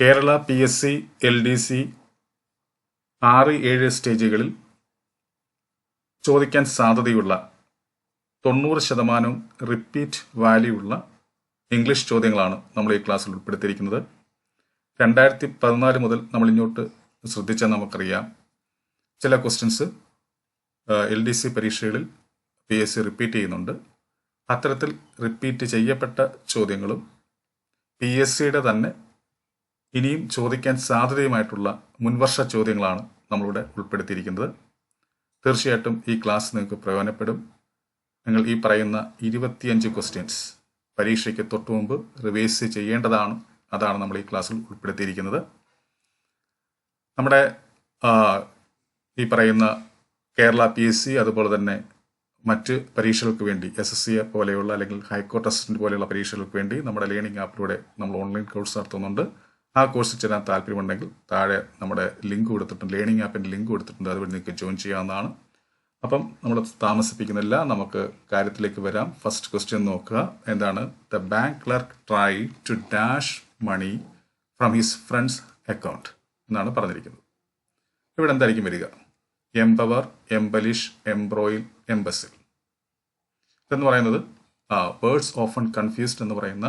Kerala P S C L D C ആറ് ഏഴ് സ്റ്റേജുകളിൽ ചോദിക്കാൻ സാധ്യതയുള്ള തൊണ്ണൂറ് ശതമാനവും റിപ്പീറ്റ് വാല്യൂ ഉള്ള ഇംഗ്ലീഷ് ചോദ്യങ്ങളാണ് നമ്മൾ ഈ ക്ലാസ്സിൽ ഉൾപ്പെടുത്തിയിരിക്കുന്നത്. രണ്ടായിരത്തി പതിനാല് മുതൽ നമ്മൾ ഇങ്ങോട്ട് ശ്രദ്ധിച്ചാൽ നമുക്കറിയാം. ചില ക്വസ്റ്റ്യൻസ് എൽ ഡി സി പരീക്ഷകളിൽ പി എസ് സി റിപ്പീറ്റ് ചെയ്യുന്നുണ്ട്. അത്തരത്തിൽ റിപ്പീറ്റ് ചെയ്യപ്പെട്ട ചോദ്യങ്ങളും പി എസ് സിയുടെ തന്നെ ഇനിയും ചോദിക്കാൻ സാധ്യതയുമായിട്ടുള്ള മുൻവർഷ ചോദ്യങ്ങളാണ് നമ്മളിവിടെ ഉൾപ്പെടുത്തിയിരിക്കുന്നത്. തീർച്ചയായിട്ടും ഈ ക്ലാസ് നിങ്ങൾക്ക് പ്രയോജനപ്പെടും. നിങ്ങൾ ഈ പറയുന്ന ഇരുപത്തിയഞ്ച് ക്വസ്റ്റ്യൻസ് പരീക്ഷയ്ക്ക് തൊട്ടു മുമ്പ് റിവേഴ്സ് ചെയ്യേണ്ടതാണ്. അതാണ് നമ്മൾ ഈ ക്ലാസ്സിൽ ഉൾപ്പെടുത്തിയിരിക്കുന്നത്. നമ്മുടെ ഈ പറയുന്ന കേരള പി എസ് സി അതുപോലെ തന്നെ മറ്റ് പരീക്ഷകൾക്ക് വേണ്ടി എസ് എസ് സിയെ പോലെയുള്ള അല്ലെങ്കിൽ ഹൈക്കോർട്ട് അസിസ്റ്റന്റ് പോലെയുള്ള പരീക്ഷകൾക്ക് വേണ്ടി നമ്മുടെ ലേണിംഗ് ആപ്പിലൂടെ നമ്മൾ ഓൺലൈൻ കോഴ്സ് നടത്തുന്നുണ്ട്. ആ കോഴ്സ് ചേരാൻ താല്പര്യമുണ്ടെങ്കിൽ താഴെ നമ്മുടെ ലിങ്ക് കൊടുത്തിട്ടുണ്ട് ലേണിംഗ് ആപ്പിന്റെ ലിങ്ക് കൊടുത്തിട്ടുണ്ട് അതുവഴി നിങ്ങൾക്ക് ജോയിൻ ചെയ്യാവുന്നതാണ്. അപ്പം നമ്മൾ താമസിപ്പിക്കുന്നില്ല നമുക്ക് കാര്യത്തിലേക്ക് വരാം. ഫസ്റ്റ് ക്വസ്റ്റ്യൻ നോക്കുക. എന്താണ്? The bank clerk try to dash money from his friends account എന്നാണ് പറഞ്ഞിരിക്കുന്നത്. ഇവിടെ എന്തായിരിക്കും വരിക? എംപവർ എംബലിഷ് എംബ്രോയിൽ എംബസിൽ ഇതെന്ന് പറയുന്നത് വേർഡ്സ് ഓഫൺ കൺഫ്യൂസ്ഡ് എന്ന് പറയുന്ന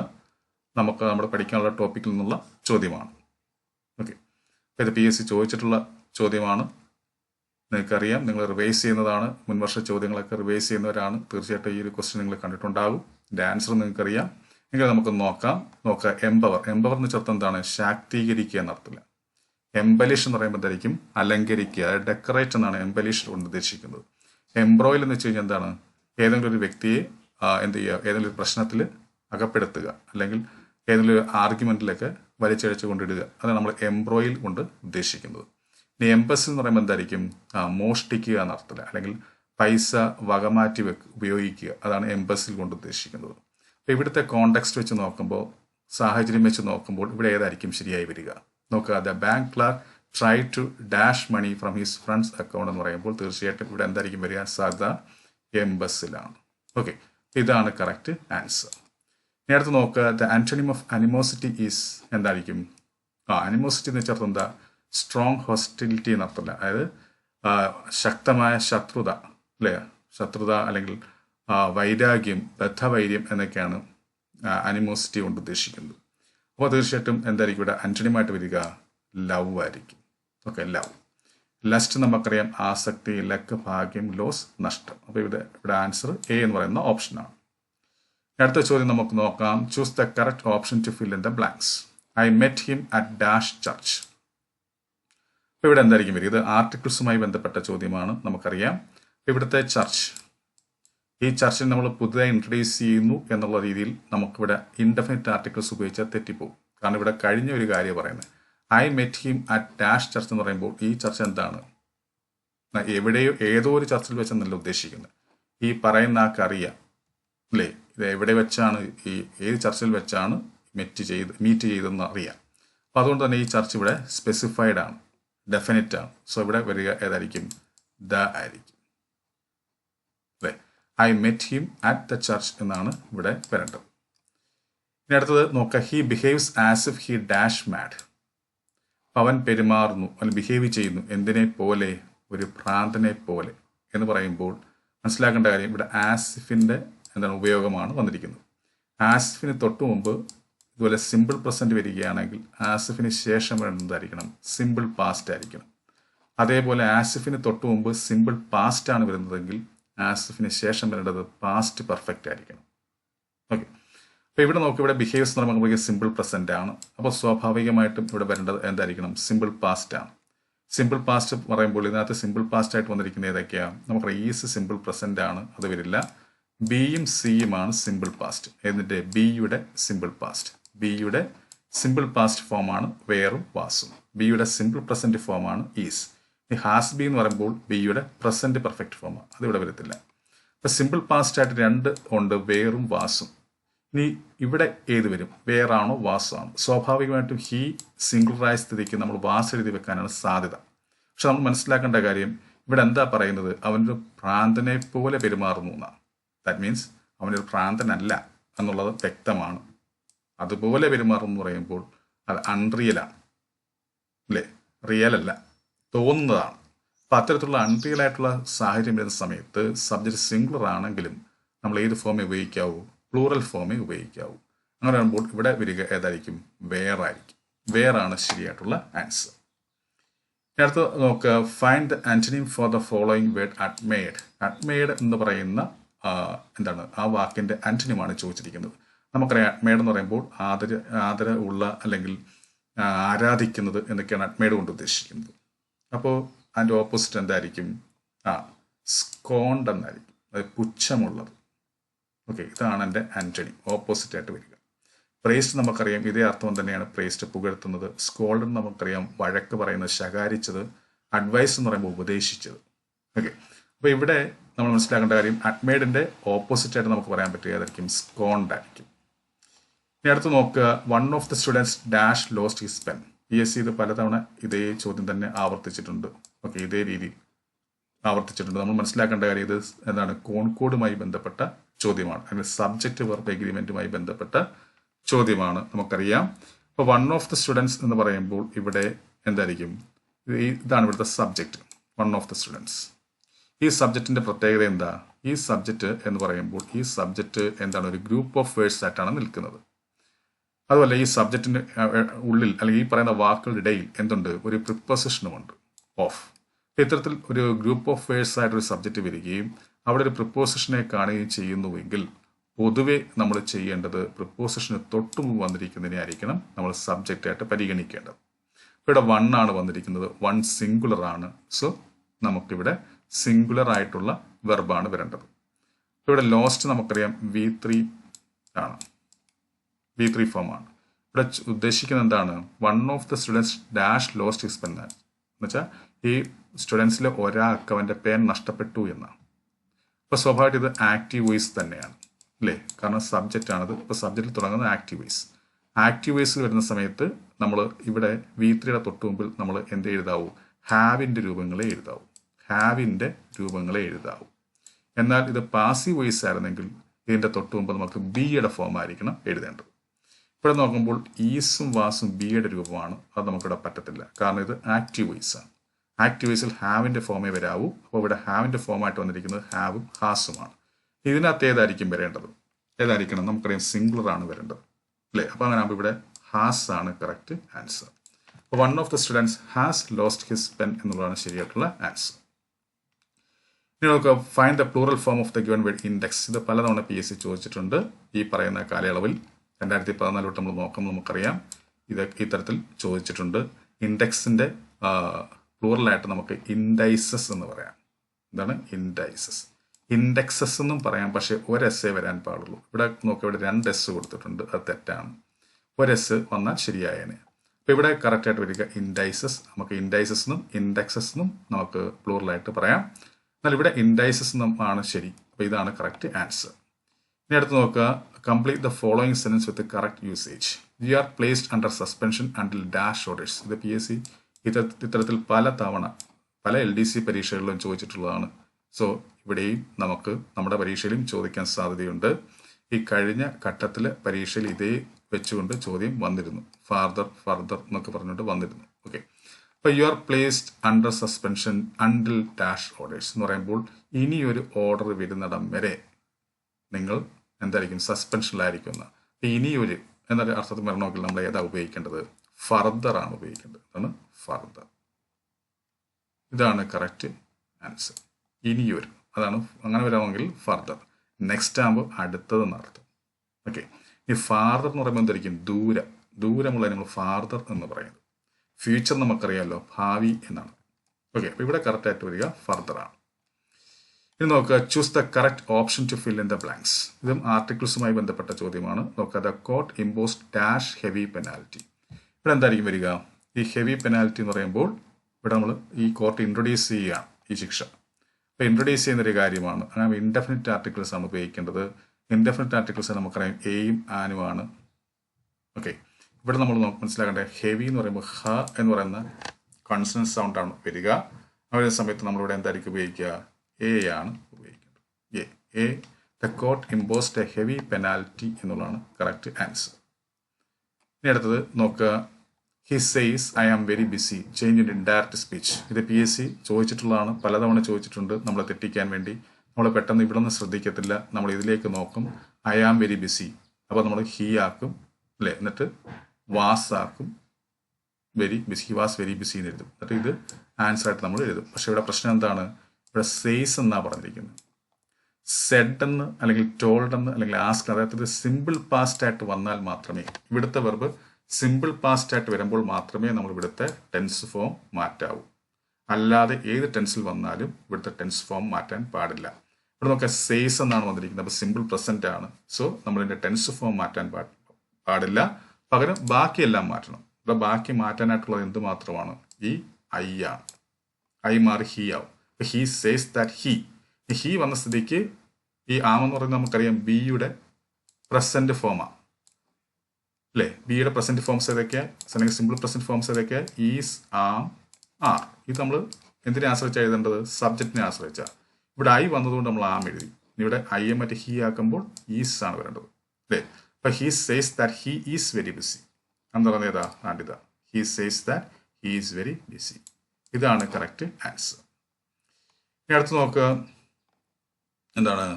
നമുക്ക് നമ്മുടെ പഠിക്കാനുള്ള ടോപ്പിക്കിൽ നിന്നുള്ള ചോദ്യമാണ്. ഓക്കെ. ഇത് പി എസ് സി ചോദിച്ചിട്ടുള്ള ചോദ്യമാണ്. നിങ്ങൾക്കറിയാം നിങ്ങൾ റിവൈസ് ചെയ്യുന്നതാണ് മുൻവർഷ ചോദ്യങ്ങളൊക്കെ റിവൈസ് ചെയ്യുന്നവരാണ്. തീർച്ചയായിട്ടും ഈ ഒരു ക്വസ്റ്റ്യൻ നിങ്ങൾ കണ്ടിട്ടുണ്ടാകും. ഇതിന്റെ ആൻസർ നിങ്ങൾക്കറിയാം. എങ്കിൽ നമുക്ക് നോക്കാം. നോക്കുക എംപവർ എംപവർ എന്ന് ചേർത്ത് എന്താണ്? ശാക്തീകരിക്കുക എന്നർത്ഥമില്ല എംബലിഷ് എന്ന് പറയുമ്പോൾ എന്തായിരിക്കും? അലങ്കരിക്കുക. ഡെക്കറേറ്റ് എന്നാണ് എംബലിഷ് കൊണ്ട് ഉദ്ദേശിക്കുന്നത്. എംബ്രോയിൽ എന്ന് വെച്ച് കഴിഞ്ഞാൽ എന്താണ്? ഏതെങ്കിലും ഒരു വ്യക്തിയെ എന്ത് ചെയ്യുക? ഏതെങ്കിലും ഒരു പ്രശ്നത്തിൽ അകപ്പെടുത്തുക. അല്ലെങ്കിൽ ഏതെങ്കിലും ഒരു ആർഗ്യുമെന്റിലൊക്കെ വലിച്ചഴച്ച് കൊണ്ടിടുക. അതാണ് നമ്മൾ എംബ്രോയിൽ കൊണ്ട് ഉദ്ദേശിക്കുന്നത്. ഇനി എംബസ് എന്ന് പറയുമ്പോൾ എന്തായിരിക്കും? മോഷ്ടിക്കുക എന്നർത്ഥമില്ല അല്ലെങ്കിൽ പൈസ വകമാറ്റി വെക്ക് ഉപയോഗിക്കുക. അതാണ് എംബസിൽ കൊണ്ട് ഉദ്ദേശിക്കുന്നത്. അപ്പൊ ഇവിടുത്തെ കോണ്ടെക്സ്റ്റ് വെച്ച് നോക്കുമ്പോൾ സാഹചര്യം വെച്ച് നോക്കുമ്പോൾ ഇവിടെ ഏതായിരിക്കും ശരിയായി വരിക? നോക്കുക the bank clerk try to dash money from his friends account എന്ന് പറയുമ്പോൾ തീർച്ചയായിട്ടും ഇവിടെ എന്തായിരിക്കും വരിക? സാധ്യത എംബസിലാണ്. ഓക്കെ ഇതാണ് കറക്റ്റ് ആൻസർ ഇനി അടുത്ത് നോക്കുക the antonym of animosity is എന്തായിരിക്കും? ആ അനിമോസിറ്റി എന്ന് വെച്ചാൽ എന്താ? സ്ട്രോങ് ഹോസ്റ്റിലിറ്റി എന്നർത്ഥമല്ല അതായത് ശക്തമായ ശത്രുത അല്ലേ? ശത്രുത അല്ലെങ്കിൽ വൈരാഗ്യം ബദ്ധവൈര്യം എന്നൊക്കെയാണ് അനിമോസിറ്റി കൊണ്ട് ഉദ്ദേശിക്കുന്നത്. അപ്പോൾ തീർച്ചയായിട്ടും എന്തായിരിക്കും ഇവിടെ അഞ്ചണിയുമായിട്ട് വരിക? ലവ് ആയിരിക്കും. Okay love. ലസ്റ്റ് നമുക്കറിയാം ആസക്തി ലക്ക് ഭാഗ്യം ലോസ് നഷ്ടം. അപ്പോൾ ഇവിടെ ഇവിടെ ആൻസർ എ എന്ന് പറയുന്ന ഓപ്ഷനാണ് അടുത്ത ചോദ്യം നമുക്ക് നോക്കാം. Choose the correct option to fill in the blanks I met him at dash church അപ്പോൾ ഇവിടെ എന്തായിരിക്കും വരിക? ഇത് ആർട്ടിക്കിൾസുമായി ബന്ധപ്പെട്ട ചോദ്യമാണ്. നമുക്കറിയാം. ഇവിടുത്തെ ചർച്ച് ഈ ചർച്ചിൽ നമ്മൾ പുതുതായി ഇൻട്രൊഡ്യൂസ് ചെയ്യുന്നു എന്നുള്ള രീതിയിൽ നമുക്കിവിടെ ഇൻഡെഫിനിറ്റ് ആർട്ടിക്കിൾസ് ഉപയോഗിച്ചാൽ തെറ്റിപ്പോകും കാരണം ഇവിടെ കഴിഞ്ഞ ഒരു കാര്യം പറയുന്നത്. I met him at dash church എന്ന് പറയുമ്പോൾ ഈ ചർച്ച എന്താണ്? എവിടെയോ ഏതോ ഒരു ചർച്ചിൽ വെച്ചെന്നല്ല ഉദ്ദേശിക്കുന്നത്. ഈ പറയുന്ന ആൾക്കറിയാം അല്ലേ? ഇത് എവിടെ വെച്ചാണ് ഈ ഏത് ചർച്ചിൽ വെച്ചാണ് മെറ്റ് ചെയ്ത് മീറ്റ് ചെയ്തതെന്ന് അറിയാം. അപ്പോൾ അതുകൊണ്ട് തന്നെ ഈ ചർച്ച് ഇവിടെ സ്പെസിഫൈഡ് ആണ്. ഡെഫിനറ്റ് ആണ്. സോ ഇവിടെ വരിക ഏതായിരിക്കും? ദ ആയിരിക്കും. അല്ലേ? I met him at the church എന്നാണ് ഇവിടെ വരേണ്ടത്. ഇനി അടുത്തത് നോക്കുക he behaves as if he dash mad അവൻ പെരുമാറുന്നു അല്ലെങ്കിൽ ബിഹേവ് ചെയ്യുന്നു എന്തിനെ പോലെ? ഒരു ഭ്രാന്തനെ പോലെ എന്ന് പറയുമ്പോൾ മനസ്സിലാക്കേണ്ട കാര്യം ഇവിടെ ആസിഫിന്റെ എന്താണ് ഉപയോഗമാണ് വന്നിരിക്കുന്നത്. ആസിഫിന് തൊട്ടു മുമ്പ് ഇതുപോലെ സിമ്പിൾ പ്രസന്റ് വരികയാണെങ്കിൽ ആസിഫിന് ശേഷം വരുന്നതായിരിക്കണം സിമ്പിൾ പാസ്റ്റ് ആയിരിക്കണം. അതേപോലെ ആസിഫിന് തൊട്ടു മുമ്പ് സിമ്പിൾ പാസ്റ്റ് ആണ് വരുന്നതെങ്കിൽ ആസിഫിന് ശേഷം വരേണ്ടത് പാസ്റ്റ് പെർഫെക്റ്റ് ആയിരിക്കണം. ഓക്കെ. അപ്പൊ ഇവിടെ നോക്കി ഇവിടെ ബിഹേവ്സ് എന്ന് പറയുമ്പോൾ സിമ്പിൾ പ്രസന്റ് ആണ്. അപ്പോൾ സ്വാഭാവികമായിട്ടും ഇവിടെ വരേണ്ടത് എന്തായിരിക്കണം? സിമ്പിൾ പാസ്റ്റ് ആണ്. സിമ്പിൾ പാസ്റ്റ് പറയുമ്പോൾ ഇതിനകത്ത് സിമ്പിൾ പാസ്റ്റ് ആയിട്ട് വന്നിരിക്കുന്ന ഏതൊക്കെയാണ് നമുക്ക് ഈസ് സിമ്പിൾ പ്രസന്റ് ആണ്. അത് വരില്ല. ബിയും സിയുമാണ് സിമ്പിൾ പാസ്റ്റ് എന്നിട്ട് ബിയുടെ സിമ്പിൾ പാസ്റ്റ് ബിയുടെ സിമ്പിൾ പാസ്റ്റ് ഫോമാണ് വേറും വാസും. ബിയുടെ സിമ്പിൾ പ്രസന്റ് ഫോമാണ് ഈസ് ഈ ഹാസ് ബി എന്ന് പറയുമ്പോൾ ബിയുടെ പ്രസന്റ് പെർഫെക്റ്റ് ഫോം അത് ഇവിടെ വരത്തില്ല. അപ്പൊ സിമ്പിൾ പാസ്റ്റ് ആയിട്ട് രണ്ട് ഉണ്ട് വേറും വാസും. ഇനി ഇവിടെ ഏത് വരും? വേറാണോ വാസാണോ. സ്വാഭാവികമായിട്ടും ഹി സിംഗിളറായ സ്ഥിതിക്ക് നമ്മൾ വാസ് എഴുതി വെക്കാനാണ് സാധ്യത. പക്ഷെ നമ്മൾ മനസ്സിലാക്കേണ്ട കാര്യം ഇവിടെ എന്താ പറയുന്നത്? അവനൊരു ഭ്രാന്തനെ പോലെ പെരുമാറുന്നു എന്നാണ്. ദാറ്റ് മീൻസ് അവനൊരു ഭ്രാന്തനല്ല എന്നുള്ളത് വ്യക്തമാണ്. അതുപോലെ പെരുമാറും എന്ന് പറയുമ്പോൾ അത് അൺറിയലാണ് അല്ലേ? റിയൽ അല്ല. തോന്നുന്നതാണ്. അപ്പം അത്തരത്തിലുള്ള അൺറിയൽ ആയിട്ടുള്ള സാഹചര്യം വരുന്ന സമയത്ത് സബ്ജക്റ്റ് സിംഗുലർ ആണെങ്കിലും നമ്മൾ ഏത് ഫോമേ ഉപയോഗിക്കാവൂ? പ്ലൂറൽ ഫോമേ ഉപയോഗിക്കാവൂ. അങ്ങനെ വരുമ്പോൾ ഇവിടെ വരിക ഏതായിരിക്കും? വേർ ആയിരിക്കും. വേറാണ് ശരിയായിട്ടുള്ള ആൻസർ അടുത്ത് നോക്കുക. Find the antonym for the following word അഡ്മേഡ് അഡ്മേഡ് എന്ന് പറയുന്ന എന്താണ് ആ വാക്കിന്റെ ആന്റണിമാണ് ചോദിച്ചിരിക്കുന്നത്. നമുക്കറിയാം അഡ്മേഡ് എന്ന് പറയുമ്പോൾ ആദര ആദര ഉള്ള അല്ലെങ്കിൽ ആരാധിക്കുന്നത് എന്നൊക്കെയാണ് അഡ്മേഡ് കൊണ്ട് ഉദ്ദേശിക്കുന്നത്. അപ്പോൾ അതിന്റെ ഓപ്പോസിറ്റ് എന്തായിരിക്കും? ആ സ്കോണ്ട് എന്നായിരിക്കും. അത് പുച്ഛമുള്ളത്. ഓക്കെ ഇതാണ് എന്റെ ആന്റണി. ഓപ്പോസിറ്റ് ആയിട്ട് വരിക. പ്രേസ്റ്റ് നമുക്കറിയാം ഇതേ അർത്ഥം തന്നെയാണ് പ്രേസ്റ്റ് പുകഴ്ത്തുന്നത്. സ്കോൾഡ് നമുക്കറിയാം വഴക്ക് പറയുന്നത് ശകാരിച്ചത് അഡ്വൈസ് എന്ന് പറയുമ്പോൾ ഉപദേശിച്ചത്. ഓക്കെ അപ്പോൾ ഇവിടെ നമ്മൾ മനസ്സിലാക്കേണ്ട കാര്യം അഡ്മേഡിന്റെ ഓപ്പോസിറ്റ് ആയിട്ട് നമുക്ക് പറയാൻ പറ്റുക ഏതായിരിക്കും? സ്കോണ്ട് ആയിരിക്കും. ഇനി അടുത്ത് നോക്കുക. One of the students dash lost his pen P S C ഇത് പലതവണ ഇതേ ചോദ്യം തന്നെ ആവർത്തിച്ചിട്ടുണ്ട്. ഓക്കെ ഇതേ രീതി ആവർത്തിച്ചിട്ടുണ്ട്. നമ്മൾ മനസ്സിലാക്കേണ്ട കാര്യം ഇത് എന്താണ്? കോൺകോഡുമായി ബന്ധപ്പെട്ട ചോദ്യമാണ്. അല്ലെങ്കിൽ സബ്ജക്റ്റ് വർക്ക് എഗ്രിമെന്റുമായി ബന്ധപ്പെട്ട ചോദ്യമാണ്. നമുക്കറിയാം. അപ്പോൾ വൺ ഓഫ് ദ സ്റ്റുഡൻസ് എന്ന് പറയുമ്പോൾ ഇവിടെ എന്തായിരിക്കും? ഇതാണ് ഇവിടുത്തെ subject one of the students ഈ സബ്ജക്റ്റിന്റെ പ്രത്യേകത എന്താ? ഈ സബ്ജക്റ്റ് എന്ന് പറയുമ്പോൾ ഈ സബ്ജക്റ്റ് എന്താണ്? ഒരു ഗ്രൂപ്പ് ഓഫ് വേർഡ്സ് ആയിട്ടാണ് നിൽക്കുന്നത്. അതുപോലെ ഈ സബ്ജക്റ്റിന്റെ ഉള്ളിൽ അല്ലെങ്കിൽ ഈ പറയുന്ന വാക്കുകളുടെ ഇടയിൽ എന്തുണ്ട്? ഒരു പ്രിപ്പോസിഷനുമുണ്ട് ഓഫ് ഇത്തരത്തിൽ ഒരു ഗ്രൂപ്പ് ഓഫ് വേർഡ്സ് ആയിട്ട് ഒരു സബ്ജക്റ്റ് വരികയും അവിടെ ഒരു പ്രിപ്പോസിഷനെ കാണുകയും ചെയ്യുന്നുവെങ്കിൽ പൊതുവെ നമ്മൾ ചെയ്യേണ്ടത് പ്രിപ്പോസിഷന് തൊട്ടു വന്നിരിക്കുന്നതിനെ ആയിരിക്കണം നമ്മൾ സബ്ജക്റ്റ് ആയിട്ട് പരിഗണിക്കേണ്ടത്. ഇവിടെ വൺ ആണ് വന്നിരിക്കുന്നത്. വൺ സിംഗുലർ ആണ്. സോ നമുക്കിവിടെ സിംഗുലർ ആയിട്ടുള്ള വെർബാണ് വരേണ്ടത്. ഇവിടെ ലോസ്റ്റ് നമുക്കറിയാം വി ത്രീ ആണ്. വി ത്രീ ഫോം ആണ്. ഇവിടെ ഉദ്ദേശിക്കുന്നത് എന്താണ്? One of the students dash lost his pen എന്ന് വെച്ചാൽ ഈ സ്റ്റുഡൻസിലെ ഒരാൾക്ക് അവന്റെ പേൻ നഷ്ടപ്പെട്ടു എന്നാണ്. അപ്പോൾ സ്വാഭാവികമായിട്ട് ഇത് ആക്റ്റീവ് വോയിസ് തന്നെയാണ്. അല്ലേ? കാരണം സബ്ജക്റ്റ് ആണത്. ഇപ്പോൾ സബ്ജക്റ്റിൽ തുടങ്ങുന്നത് ആക്റ്റീവ് വോയിസ് ആക്റ്റീവ് വോയിസ് വരുന്ന സമയത്ത് നമ്മൾ ഇവിടെ വി ത്രീയുടെ തൊട്ട് മുമ്പിൽ നമ്മൾ എന്ത് എഴുതാവൂ? ഹാവിന്റെ രൂപങ്ങളെ എഴുതാവൂ. ഹാവിന്റെ രൂപങ്ങളെ എഴുതാവൂ. എന്നാൽ ഇത് പാസീവ് വോയിസ് ആയിരുന്നെങ്കിൽ ഇതിന്റെ തൊട്ട് മുമ്പ് നമുക്ക് ബിയുടെ ഫോം ആയിരിക്കണം എഴുതേണ്ടത്. ഇവിടെ നോക്കുമ്പോൾ ഈസും വാസും ബിയുടെ രൂപമാണ്. അത് നമുക്കിവിടെ പറ്റത്തില്ല. കാരണം ഇത് ആക്റ്റീവ് വോയിസ് ആണ്. ആക്റ്റീവ് വോയിസിൽ ഹാവിന്റെ ഫോമേ വരാവൂ. അപ്പോൾ ഇവിടെ ഹാവിന്റെ ഫോമായിട്ട് വന്നിരിക്കുന്നത് ഹാവും ഹാസുമാണ് ഇതിനകത്ത് ഏതായിരിക്കും വരേണ്ടത്? ഏതായിരിക്കണം? നമുക്കറിയാം സിംഗുലർ ആണ് വരേണ്ടത്. അല്ലേ? അപ്പോൾ അങ്ങനെ ആകുമ്പോൾ ഇവിടെ ഹാസ് ആണ് കറക്റ്റ് ആൻസർ അപ്പോൾ one of the students has lost his pen എന്നുള്ളതാണ് ശരിയായിട്ടുള്ള ആൻസർ ഇനി find the plural form of the given index ഇത് പലതവണ പി എസ് സി ചോദിച്ചിട്ടുണ്ട്. ഈ പറയുന്ന കാലയളവിൽ രണ്ടായിരത്തി പതിനാല് തൊട്ട് നമ്മൾ നോക്കുമ്പോൾ നമുക്കറിയാം. ഇത് ഇത്തരത്തിൽ ചോദിച്ചിട്ടുണ്ട്. ഇൻഡെക്സിന്റെ പ്ലൂറലായിട്ട് നമുക്ക് ഇൻഡൈസസ് എന്ന് പറയാം. ഇതാണ് ഇൻഡൈസസ് ഇൻഡെക്സസ് എന്നും പറയാം പക്ഷേ ഒരു എസ് വരാൻ പാടുള്ളൂ. ഇവിടെ നോക്കുക ഇവിടെ രണ്ട് എസ് കൊടുത്തിട്ടുണ്ട്. അത് തെറ്റാണ്. ഒരു എസ് വന്നാൽ ശരിയായേനെ. അപ്പോൾ ഇവിടെ കറക്റ്റായിട്ട് വരിക. ഇൻഡൈസസ് നമുക്ക് ഇൻഡൈസസ് എന്നും ഇൻഡെക്സസ് എന്നും നമുക്ക് പ്ലൂറലായിട്ട് പറയാം. എന്നാൽ ഇവിടെ ഇൻഡൈസസ് ആണ് ശരി. അപ്പോൾ ഇതാണ് കറക്റ്റ് ആൻസർ ഇനി അടുത്ത് നോക്കുക. Complete the following sense with correct usage you are placed under suspension until dash orders ഇത് പി എസ് സി ഇത്തരത്തിൽ പല തവണ പല എൽ ഡി സി പരീക്ഷകളിലും ചോദിച്ചിട്ടുള്ളതാണ്. സോ ഇവിടെയും നമുക്ക് നമ്മുടെ പരീക്ഷയിലും ചോദിക്കാൻ സാധ്യതയുണ്ട്. ഈ കഴിഞ്ഞ ഘട്ടത്തിലെ പരീക്ഷയിൽ ഇതേ വെച്ചുകൊണ്ട് ചോദ്യം വന്നിരുന്നു. ഫാർദർ ഫർദർ എന്നൊക്കെ പറഞ്ഞുകൊണ്ട് വന്നിരുന്നു. ഓക്കെ അപ്പോൾ you are placed under suspension until dash orders എന്ന് പറയുമ്പോൾ ഇനിയൊരു ഓർഡർ വരുന്നിടം വരെ നിങ്ങൾ എന്തായിരിക്കും? സസ്പെൻഷനിലായിരിക്കും എന്ന്. അപ്പൊ ഇനിയൊരു എന്നൊരു അർത്ഥത്തിൽ വരണമെങ്കിൽ നമ്മൾ ഏതാ ഉപയോഗിക്കേണ്ടത്? ഫർദർ ആണ് ഉപയോഗിക്കേണ്ടത്. അതാണ് ഫർദർ ഇതാണ് കറക്റ്റ് ആൻസർ ഇനിയൊരു അതാണ് അങ്ങനെ വരാമെങ്കിൽ ഫർദർ നെക്സ്റ്റ് ആകുമ്പോൾ അടുത്തതെന്ന് അർത്ഥം. ഓക്കെ ഈ ഫാർദർ എന്ന് പറയുമ്പോൾ എന്തായിരിക്കും? ദൂരം. ദൂരമുള്ള നമ്മൾ ഫാർദർ എന്ന് പറയുന്നത്. ഫ്യൂച്ചർ നമുക്കറിയാമല്ലോ ഭാവി എന്നാണ്. ഓക്കെ അപ്പോൾ ഇവിടെ കറക്റ്റ് ആയിട്ട് വരിക ഫർദർ ആണ്. ഇനി നോക്കുക choose the correct option to fill in the blanks ഇതും ആർട്ടിക്കിൾസുമായി ബന്ധപ്പെട്ട ചോദ്യമാണ്. നോക്കുക the court impose dash heavy penalty ഇവിടെ എന്തായിരിക്കും വരിക? ഈ ഹെവി പെനാൽറ്റി എന്ന് പറയുമ്പോൾ ഇവിടെ നമ്മൾ ഈ കോർട്ട് ഇൻട്രൊഡ്യൂസ് ചെയ്യുകയാണ് ഈ ശിക്ഷ. അപ്പോൾ ഇൻട്രൊഡ്യൂസ് ചെയ്യുന്ന ഒരു കാര്യമാണ്. അങ്ങനെ ഇൻഡെഫിനിറ്റ് ആർട്ടിക്കിൾസ് ആണ് ഉപയോഗിക്കേണ്ടത്. ഇൻഡെഫിനിറ്റ് ആർട്ടിക്കിൾസ് നമുക്കറിയാം എയും ആനുമാണ് ഓക്കെ ഇവിടെ നമ്മൾ നോക്ക് മനസ്സിലാക്കേണ്ടത് ഹെവി എന്ന് പറയുമ്പോൾ ഹ എന്ന് പറയുന്ന സൗണ്ട് ആണ് വരിക. ആ ഒരു സമയത്ത് നമ്മളിവിടെ എന്തായിരിക്കും ഉപയോഗിക്കുക? എ ആണ് ഉപയോഗിക്കേണ്ടത്. A A the court imposed A heavy penalty എന്നുള്ളതാണ് കറക്റ്റ് ആൻസർ ഇനി അടുത്തത് നോക്കുക. He says I am very busy change in direct speech ഇത് പി എസ് സി ചോദിച്ചിട്ടുള്ളതാണ്. പലതവണ ചോദിച്ചിട്ടുണ്ട്. നമ്മളെ തെറ്റിക്കാൻ വേണ്ടി. നമ്മൾ പെട്ടെന്ന് ഇവിടെ നിന്ന് ശ്രദ്ധിക്കത്തില്ല. നമ്മൾ ഇതിലേക്ക് നോക്കും. ഐ ആം വെരി ബിസി അപ്പോൾ നമ്മൾ ഹി ആക്കും. അല്ലേ? എന്നിട്ട് വാസ് ആക്കും very busy he was very busy എന്ന് എഴുതും. എന്നിട്ട് ഇത് ആൻസർ ആയിട്ട് നമ്മൾ എഴുതും. പക്ഷേ ഇവിടെ പ്രശ്നം എന്താണ്? ഇവിടെ സെയ്സ് എന്നാണ് പറഞ്ഞിരിക്കുന്നത്. സെഡ് എന്ന് അല്ലെങ്കിൽ ടോൾഡ് എന്ന് അല്ലെങ്കിൽ ആസ്ക് അതായത് സിമ്പിൾ പാസ്റ്റ് ആയിട്ട് വന്നാൽ മാത്രമേ ഇവിടുത്തെ വെർബ് സിമ്പിൾ പാസ്റ്റ് ആയിട്ട് വരുമ്പോൾ മാത്രമേ നമ്മൾ ഇവിടുത്തെ ടെൻസ് ഫോം മാറ്റാവൂ. അല്ലാതെ ഏത് ടെൻസിൽ വന്നാലും ഇവിടുത്തെ ടെൻസ് ഫോം മാറ്റാൻ പാടില്ല. ഇവിടെ നമുക്ക് സെയ്സ് എന്നാണ് വന്നിരിക്കുന്നത്. അപ്പോൾ സിമ്പിൾ പ്രസന്റ് ആണ്. സോ നമ്മളിന്റെ ടെൻസ് ഫോം മാറ്റാൻ പാടില്ല. പകരം ബാക്കിയെല്ലാം മാറ്റണം. ഇവിടെ ബാക്കി മാറ്റാനായിട്ടുള്ളത് എന്ത് മാത്രമാണ്? ഈ ഐ ആണ്. ഐ മാറി ഹി ആവും. He says that he. He വന്ന സ്ഥിതിക്ക് ഈ ആം എന്ന് പറയുന്നത് നമുക്കറിയാം ബിയുടെ പ്രസന്റ് ഫോമാണ് അല്ലേ? ബിയുടെ പ്രസന്റ് ഫോംസ് ഏതൊക്കെയാണ് അല്ലെങ്കിൽ സിമ്പിൾ പ്രസന്റ് ഫോംസ് ഏതൊക്കെയാണ് ഈസ് ആം ആർ. ഇത് നമ്മൾ എന്തിനെ ആശ്രയിച്ചാ എഴുതേണ്ടത്? സബ്ജക്റ്റിനെ ആശ്രയിച്ചാ. ഇവിടെ ഐ വന്നതുകൊണ്ട് നമ്മൾ ആം എഴുതി. ഇവിടെ ഐ എ മറ്റേ ഹി ആക്കുമ്പോൾ ഈസ് ആണ് വരേണ്ടത്. അല്ലേ? അപ്പൊ he says that he is very busy എന്ന് പറയുന്നത് ഏതാ? ആണ്ടിതാ he says that he is very busy ഇതാണ് കറക്റ്റ് ആൻസർ ഇനി അടുത്ത് നോക്കുക എന്താണ്?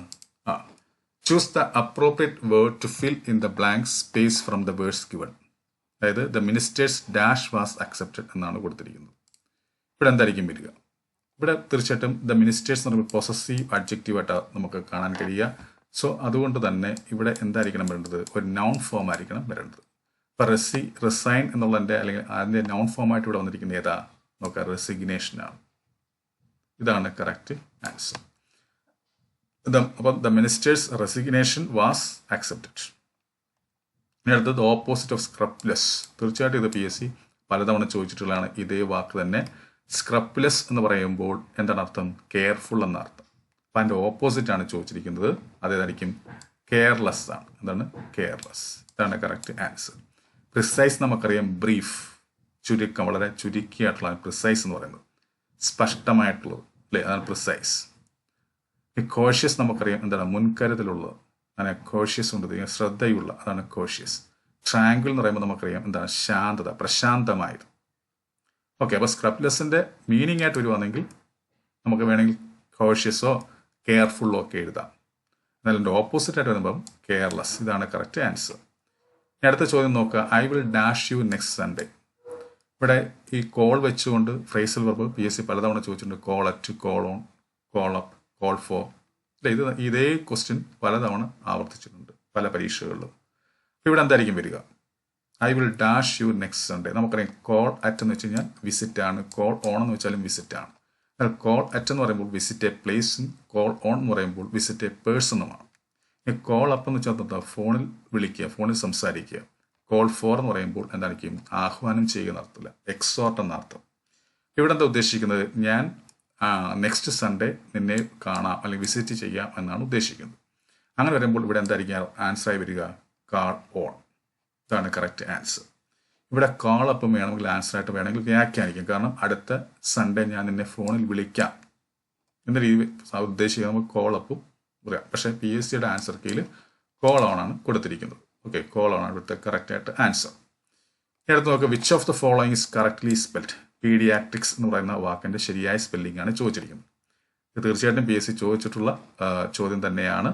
ആ choose the appropriate word to fill in the blank space from the words given അതായത് the ministers dash was accepted എന്നാണ് കൊടുത്തിരിക്കുന്നത്. ഇവിടെ എന്തായിരിക്കും വരിക? ഇവിടെ തീർച്ചയായിട്ടും ദ മിനിസ്റ്റേഴ്സ് എന്ന് പറയുമ്പോൾ പൊസസീവ് അഡ്ജക്റ്റീവ് ആയിട്ടാണ് നമുക്ക് കാണാൻ കഴിയുക. സോ അതുകൊണ്ട് തന്നെ ഇവിടെ എന്തായിരിക്കണം വരേണ്ടത്? ഒരു നൗൺ ഫോം ആയിരിക്കണം വരേണ്ടത്. ഇപ്പം റെസി റിസൈൻ എന്നുള്ളതിന്റെ അല്ലെങ്കിൽ അതിന്റെ നൗൺ ഫോം ആയിട്ട് ഇവിടെ വന്നിരിക്കുന്ന ഏതാ? നോക്കാം റെസിഗ്നേഷൻ ആണ്. ഇതാണ് കറക്റ്റ് ആൻസർ അപ്പം the ministers resignation was accepted ഇനി അടുത്തത് ഓപ്പോസിറ്റ് ഓഫ് സ്ക്രപ്ലെസ് തീർച്ചയായിട്ടും ഇത് പി എസ് സി പലതവണ ചോദിച്ചിട്ടുള്ളതാണ്. ഇതേ വാക്ക് തന്നെ സ്ക്രപ്ലെസ് എന്ന് പറയുമ്പോൾ എന്താണ് അർത്ഥം? കെയർഫുൾ എന്ന അർത്ഥം. അപ്പം അതിന്റെ ഓപ്പോസിറ്റാണ് ചോദിച്ചിരിക്കുന്നത്. അതേതായിരിക്കും? കെയർലെസ് ആണ്. എന്താണ്? കെയർലെസ് ഇതാണ് കറക്റ്റ് ആൻസർ പ്രിസൈസ് നമുക്കറിയാം ബ്രീഫ് ചുരുക്കം വളരെ ചുരുക്കിയായിട്ടുള്ള പ്രിസൈസ് എന്ന് പറയുന്നത്. സ്പഷ്ടമായിട്ടുള്ളത് അല്ലേ? അതാണ് പ്രിസൈസ് കോഷ്യസ് നമുക്കറിയാം എന്താണ്? മുൻകരുതലുള്ളത്. അങ്ങനെ കോഷ്യസ് ഉണ്ട്. ശ്രദ്ധയുള്ള അതാണ് കോഷ്യസ് ട്രാങ്കിൾ എന്ന് പറയുമ്പോൾ നമുക്കറിയാം എന്താണ്? ശാന്തത പ്രശാന്തമായത്. ഓക്കെ അപ്പോൾ സ്ക്രബ്ലെസ്സിന്റെ മീനിങ് ആയിട്ട് വരുവാണെങ്കിൽ നമുക്ക് വേണമെങ്കിൽ കോഷ്യസോ കെയർഫുള്ളോ ഒക്കെ എഴുതാം. എന്നാൽ എന്റെ ഓപ്പോസിറ്റ് ആയിട്ട് വരുമ്പം കെയർലെസ് ഇതാണ് കറക്റ്റ് ആൻസർ ഇനി അടുത്ത ചോദ്യം നോക്കുക. I will dash you next Sunday ഇവിടെ ഈ കോൾ വെച്ചുകൊണ്ട് phrasal verb P S C പലതവണ ചോദിച്ചിട്ടുണ്ട്. Call at call on call up call for അല്ലെ ഇത് ഇതേ ക്വസ്റ്റ്യൻ പലതവണ ആവർത്തിച്ചിട്ടുണ്ട് പല പരീക്ഷകളിലും. അപ്പോൾ ഇവിടെ എന്തായിരിക്കും വരിക? I will dash you next Sunday നമുക്കറിയാം കോൾ അറ്റ് എന്ന് വെച്ച് കഴിഞ്ഞാൽ വിസിറ്റ് ആണ്. കോൾ ഓൺ എന്ന് വെച്ചാലും വിസിറ്റ് ആണ്. കോൾ അറ്റ് എന്ന് പറയുമ്പോൾ വിസിറ്റ് എ പ്ലേസും കോൾ ഓൺ എന്ന് പറയുമ്പോൾ വിസിറ്റ് എ പേഴ്സണുമാണ് കോൾ അപ്പ് എന്ന് വെച്ചാൽ എന്താ? ഫോണിൽ വിളിക്കുക ഫോണിൽ സംസാരിക്കുക. കോൾ ഫോർ എന്ന് പറയുമ്പോൾ എന്തായിരിക്കും ആഹ്വാനം ചെയ്യുക നടത്തില്ല എക്സോർട്ട് എന്ന അർത്ഥം. ഇവിടെ എന്താ ഉദ്ദേശിക്കുന്നത്? ഞാൻ നെക്സ്റ്റ് സൺഡേ നിന്നെ കാണാം അല്ലെങ്കിൽ വിസിറ്റ് ചെയ്യാം എന്നാണ് ഉദ്ദേശിക്കുന്നത്. അങ്ങനെ വരുമ്പോൾ ഇവിടെ എന്തായിരിക്കും? ആൻസറായി വരിക. കാൾ ഓൺ ഇതാണ് കറക്റ്റ് ആൻസർ ഇവിടെ കോൾ അപ്പം വേണമെങ്കിൽ ആൻസർ ആയിട്ട് വേണമെങ്കിൽ വ്യാഖ്യാനിക്കും. കാരണം അടുത്ത സൺഡേ ഞാൻ നിന്നെ ഫോണിൽ വിളിക്കാം. എന്ന രീതി ഉദ്ദേശിക്കുക നമുക്ക് കോൾ അപ്പും പറയാം. പക്ഷേ പി എസ് സിയുടെ ആൻസർ കീയിൽ കോൾ ഓൺ ആണ് കൊടുത്തിരിക്കുന്നത്. ഓക്കെ കോൾ ഓൺ ആണ് ഇവിടുത്തെ കറക്റ്റ് ആയിട്ട് ആൻസർ അടുത്ത് നോക്കുക which of the following is correctly spelled paediatrics എന്ന് പറയുന്ന വാക്കിന്റെ ശരിയായ സ്പെല്ലിംഗ് ആണ് ചോദിച്ചിരിക്കുന്നത്. ഇത് തീർച്ചയായിട്ടും പി എസ് സി ചോദിച്ചിട്ടുള്ള ചോദ്യം തന്നെയാണ്.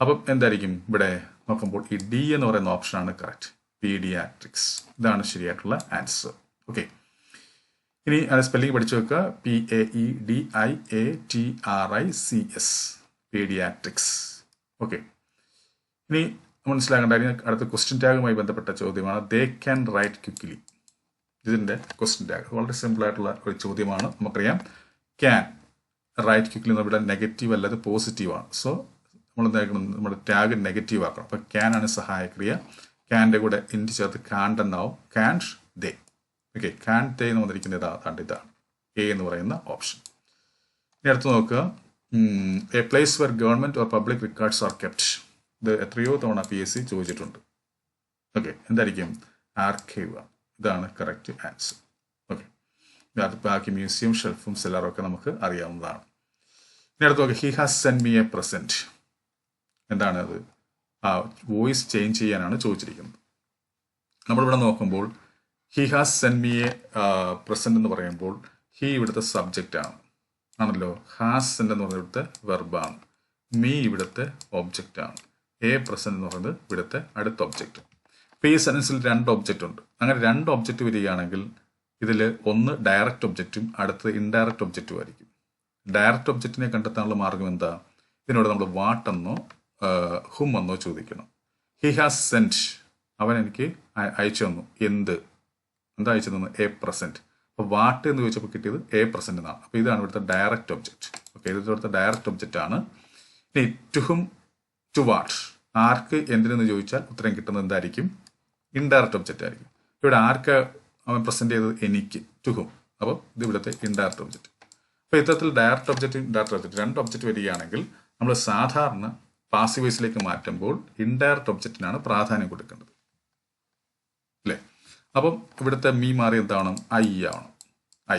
അപ്പം എന്തായിരിക്കും ഇവിടെ നോക്കുമ്പോൾ ഈ ഡി എന്ന് പറയുന്ന ഓപ്ഷനാണ് കറക്റ്റ് പീഡിയാട്രിക്സ്. ഇതാണ് ശരിയായിട്ടുള്ള ആൻസർ. ഓക്കെ. ഇനി അത് സ്പെല്ലിംഗ് പഠിച്ചു വെക്കുക. P A E D I A T R I C S paediatrics. Okay. ഇനി മനസ്സിലാക്കേണ്ട അടുത്ത ക്വസ്റ്റ്യൻ ടാഗുമായി ബന്ധപ്പെട്ട ചോദ്യമാണ്. ദേ ക്യാൻ റൈറ്റ് ക്വിക്കിലി ഇതിന്റെ ക്വസ്റ്റ്യൻ ടാഗ് വളരെ സിമ്പിൾ ആയിട്ടുള്ള ഒരു ചോദ്യമാണ്. നമുക്കറിയാം. ക്യാൻ റൈറ്റ് ക്വിക്ലി ഇവിടെ നെഗറ്റീവ് അല്ലാതെ പോസിറ്റീവാണ് സോ നമ്മൾ എന്താക്കണം നമ്മുടെ ടാഗ് നെഗറ്റീവ് ആക്കണം. അപ്പോൾ ക്യാൻ ആണ് സഹായക്രിയ. ക്യാന്റെ കൂടെ ഇന്റ് ചേർത്ത് കാൻഡ് എന്നാവും. Can't they okay can they എന്ന് വന്നിരിക്കുന്ന ഇതാ അതാണ്ട് ഇതാണ് എ എന്ന് പറയുന്ന ഓപ്ഷൻ ഇനി അടുത്ത് നോക്കുക. A place where government or public records are kept ഇത് എത്രയോ തവണ പി എസ് സി ചോദിച്ചിട്ടുണ്ട്. ഓക്കെ എന്തായിരിക്കും? ആർക്കൈവ് ഇതാണ് കറക്റ്റ് ആൻസർ ഓക്കെ ബാക്കി മ്യൂസിയം ഷെൽഫും സെല്ലറും ഒക്കെ നമുക്ക് അറിയാവുന്നതാണ്. ഇനി അടുത്ത് നോക്കുക he has send me a present എന്താണ് അത്? ആ വോയിസ് ചേഞ്ച് ചെയ്യാനാണ് ചോദിച്ചിരിക്കുന്നത്. നമ്മളിവിടെ നോക്കുമ്പോൾ he has send me a present എന്ന് പറയുമ്പോൾ ഹി ഇവിടുത്തെ സബ്ജക്റ്റ് ആണ്. ആണല്ലോ? ഹാസ് സെൻഡ് എന്ന് പറയുന്നത് ഇവിടുത്തെ വെർബാണ് മീ ഇവിടുത്തെ ഒബ്ജക്റ്റ് ആണ്. എ പ്രസന്റ് എന്ന് പറയുന്നത് ഇവിടുത്തെ അടുത്ത ഒബ്ജക്റ്റ് അപ്പോൾ ഈ സെൻസിൽ രണ്ട് ഒബ്ജക്റ്റ് ഉണ്ട്. അങ്ങനെ രണ്ട് ഒബ്ജക്റ്റ് വരികയാണെങ്കിൽ ഇതിൽ ഒന്ന് ഡയറക്റ്റ് ഒബ്ജക്റ്റും അടുത്തത് ഇൻഡയറക്റ്റ് ഒബ്ജക്റ്റും ആയിരിക്കും. ഡയറക്റ്റ് ഒബ്ജക്റ്റിനെ കണ്ടെത്താനുള്ള മാർഗം എന്താ? ഇതിനോട് നമ്മൾ വാട്ട് എന്നോ ഹും എന്നോ ചോദിക്കണം. ഹി ഹാസ് സെന്റ് അവൻ എനിക്ക് അയ- അയച്ചു തന്നു. എന്ത്? എന്താ അയച്ചു തന്നു എ പ്രസന്റ് അപ്പോൾ വാട്ട് എന്ന് ചോദിച്ചപ്പോൾ കിട്ടിയത് എ പ്രസന്റ് എന്നാണ്. അപ്പോൾ ഇതാണ് ഇവിടുത്തെ ഡയറക്റ്റ് ഒബ്ജക്റ്റ് ഓക്കെ ഇത് ഇവിടുത്തെ ഡയറക്റ്റ് ഒബ്ജക്റ്റ് ആണ്. ഇനി ടു ഹും ടു വാട്ട് ആർക്ക് എന്തിനെന്ന് ചോദിച്ചാൽ ഉത്തരം കിട്ടുന്നത് എന്തായിരിക്കും? ഇൻഡയറക്റ്റ് ഒബ്ജക്റ്റ് ആയിരിക്കും. ഇവിടെ ആർക്ക് അവൻ പ്രസന്റ് ചെയ്തത്? എനിക്ക്. ടു ഹും അപ്പോൾ ഇത് ഇവിടുത്തെ ഇൻഡയറക്റ്റ് ഒബ്ജക്റ്റ് അപ്പോൾ ഇത്തരത്തിൽ ഡയറക്റ്റ് ഒബ്ജക്റ്റ് ഇൻഡയറക്റ്റ് ഒബ്ജക്റ്റ് രണ്ട് ഒബ്ജക്റ്റ് വരികയാണെങ്കിൽ നമ്മൾ സാധാരണ പാസീവൈസിലേക്ക് മാറ്റുമ്പോൾ ഇൻഡയറക്റ്റ് ഒബ്ജക്റ്റിനാണ് പ്രാധാന്യം കൊടുക്കേണ്ടത്. അല്ലേ? അപ്പം ഇവിടുത്തെ മീ മാറി എന്താണ്? ഐ ആണ്. ഐ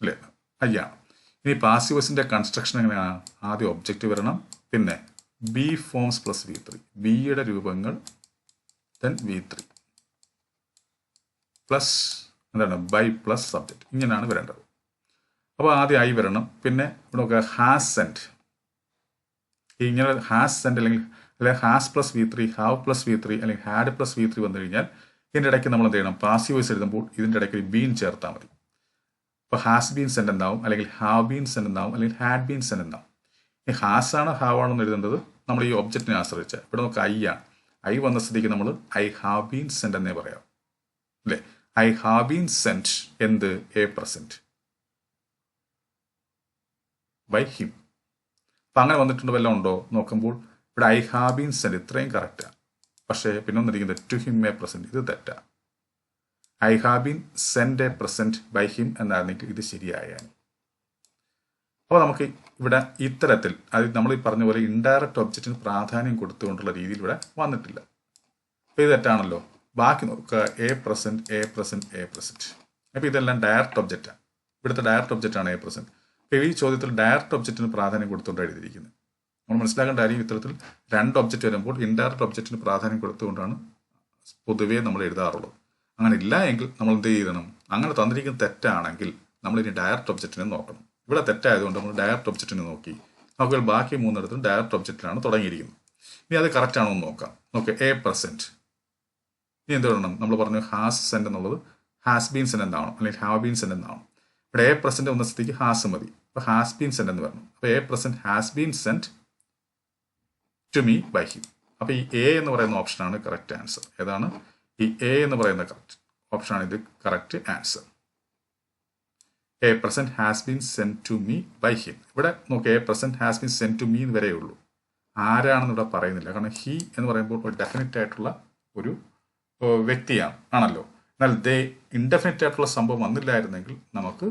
അല്ലേ? ഐ ആണ്. ഇനി പാസീവസിന്റെ കൺസ്ട്രക്ഷൻ എങ്ങനെയാണ്? ആദ്യം ഒബ്ജക്റ്റ് വരണം. പിന്നെ be forms plus V three ബിയുടെ രൂപങ്ങൾ ദെൻ വി ത്രീ പ്ലസ് എന്താണ്? ബൈ പ്ലസ് സബ്ജക്റ്റ് ഇങ്ങനെയാണ് വരേണ്ടത്. അപ്പോൾ ആദ്യം ഐ വരണം. പിന്നെ ഇവിടെ ഹാസ് സെന്റ് ഇങ്ങനെ ഹാസ് സെന്റ് അല്ലെങ്കിൽ അല്ലെങ്കിൽ has plus V three have plus V three അല്ലെങ്കിൽ ഹാഡ് പ്ലസ് വി ത്രീ വന്നു കഴിഞ്ഞാൽ ഇതിന്റെ ഇടയ്ക്ക് നമ്മൾ എന്ത് ചെയ്യണം? പാസീവ് വോയിസ് എഴുതുമ്പോൾ ഇതിന്റെ ഇടയ്ക്ക് ബീൻ ചേർത്താൽ മതി. ഇപ്പോൾ ഹാസ് ബീൻ സെന്റ് എന്താവും അല്ലെങ്കിൽ ഹാവ് ബീൻ സെന്റ് എന്താവും അല്ലെങ്കിൽ ഹാഡ് ബീൻ സെന്റ് എന്താവും ഈ ഹാസ് ആണ് ഹാവ് ആണെന്ന് എഴുതേണ്ടത് നമ്മൾ ഈ ഒബ്ജക്റ്റിനെ ആശ്രയിച്ച് ഇവിടെ നമുക്ക് ഐ ആണ്. ഐ വന്ന സ്ഥിതിക്ക് നമ്മൾ ഐ ഹാവ് ബീൻ സെന്റ് എന്നേ പറയാം അല്ലേ? ഐ ഹാവ് ബീൻ സെന്റ് എന്ത്? എ പ്രസന്റ് ബൈ ഹിം അപ്പം അങ്ങനെ വന്നിട്ടുണ്ട് വല്ലതും ഉണ്ടോ നോക്കുമ്പോൾ ഇവിടെ ഐ ഹാവ് ബീൻ സെൻഡ് ഇത്രയും കറക്റ്റാണ് പക്ഷേ പിന്നെ ഒന്നിരിക്കുന്നത് ടു ഹിം എ പ്രസന്റ് ഇത് തെറ്റാണ് I have been send a present by him എന്നായിരുന്നെങ്കിൽ ഇത് ശരിയായാണ് അപ്പോൾ നമുക്ക് ഇവിടെ ഇത്തരത്തിൽ അത് നമ്മൾ ഈ പറഞ്ഞ പോലെ ഇൻഡയറക്റ്റ് ഒബ്ജക്റ്റിന് പ്രാധാന്യം കൊടുത്തുകൊണ്ടുള്ള രീതിയിൽ ഇവിടെ വന്നിട്ടില്ല. അപ്പോൾ ഇത് തെറ്റാണല്ലോ. ബാക്കി നോക്കുക a present a present a present അപ്പോൾ ഇതെല്ലാം ഡയറക്റ്റ് ഒബ്ജക്റ്റാണ് ഇവിടുത്തെ ഡയറക്റ്റ് ഒബ്ജക്റ്റാണ് എ പ്രസന്റ് ഈ ചോദ്യത്തിൽ ഡയറക്റ്റ് ഒബ്ജക്റ്റിന് പ്രാധാന്യം കൊടുത്തുകൊണ്ടാണ് എഴുതിയിരിക്കുന്നത്. നമ്മൾ മനസ്സിലാക്കേണ്ട കാര്യം ഇത്തരത്തിൽ രണ്ട് ഒബ്ജക്റ്റ് വരുമ്പോൾ ഇൻഡയറക്റ്റ് ഒബ്ജക്റ്റിന് പ്രാധാന്യം കൊടുത്തുകൊണ്ടാണ് പൊതുവേ നമ്മൾ എഴുതാറുള്ളത്. അങ്ങനെ ഇല്ല എങ്കിൽ നമ്മൾ എന്ത് ചെയ്യണം? അങ്ങനെ തന്നിരിക്കുന്ന തെറ്റാണെങ്കിൽ നമ്മൾ ഇനി ഡയറക്റ്റ് ഒബ്ജക്റ്റിനെ നോക്കണം. ഇവിടെ തെറ്റായതുകൊണ്ട് നമ്മൾ ഡയറക്റ്റ് ഒബ്ജക്റ്റിനെ നോക്കി. നോക്കിയാൽ ബാക്കി മൂന്നിടത്തും ഡയറക്റ്റ് ഒബ്ജക്റ്റിലാണ് തുടങ്ങിയിരിക്കുന്നത്. ഇനി അത് കറക്റ്റ് ആണോ എന്ന് നോക്കാം. നോക്കുക എ പ്രസന്റ് ഇനി എന്ത് വേണം? നമ്മൾ പറഞ്ഞു ഹാസ് സെന്റ് എന്നുള്ളത് ഹാസ് ബീൻ സെന്റ് എന്നാവണം. അല്ലെങ്കിൽ ഹാവ് ബീൻ സെന്റ് എന്നാവണം. ഇവിടെ എ പ്രസന്റ് വന്ന സ്ഥിതിക്ക് ഹാസ് മതി. അപ്പോൾ ഹാസ് ബീൻ സെന്റ് എന്ന് പറഞ്ഞു. അപ്പോൾ a present has been sent to me by him അപ്പോൾ ഈ എ എന്ന് പറയുന്ന ഓപ്ഷനാണ് കറക്റ്റ് ആൻസർ ഏതാണ്? ഈ എ എന്ന് പറയുന്ന കറക്റ്റ് ഓപ്ഷനാണ് ഇത് correct answer a present has been sent to me by him ഇവിടെ നോക്കി a present has been sent to me എന്ന് വരെ ഉള്ളൂ. ആരാണെന്ന് ഇവിടെ പറയുന്നില്ല. കാരണം ഹി എന്ന് പറയുമ്പോൾ ഒരു ഡെഫിനറ്റ് ആയിട്ടുള്ള ഒരു വ്യക്തിയാണ്. ആണല്ലോ. എന്നാൽ ദേ ഇൻഡെഫിനറ്റ് ആയിട്ടുള്ള സംഭവം വന്നില്ലായിരുന്നെങ്കിൽ നമുക്ക്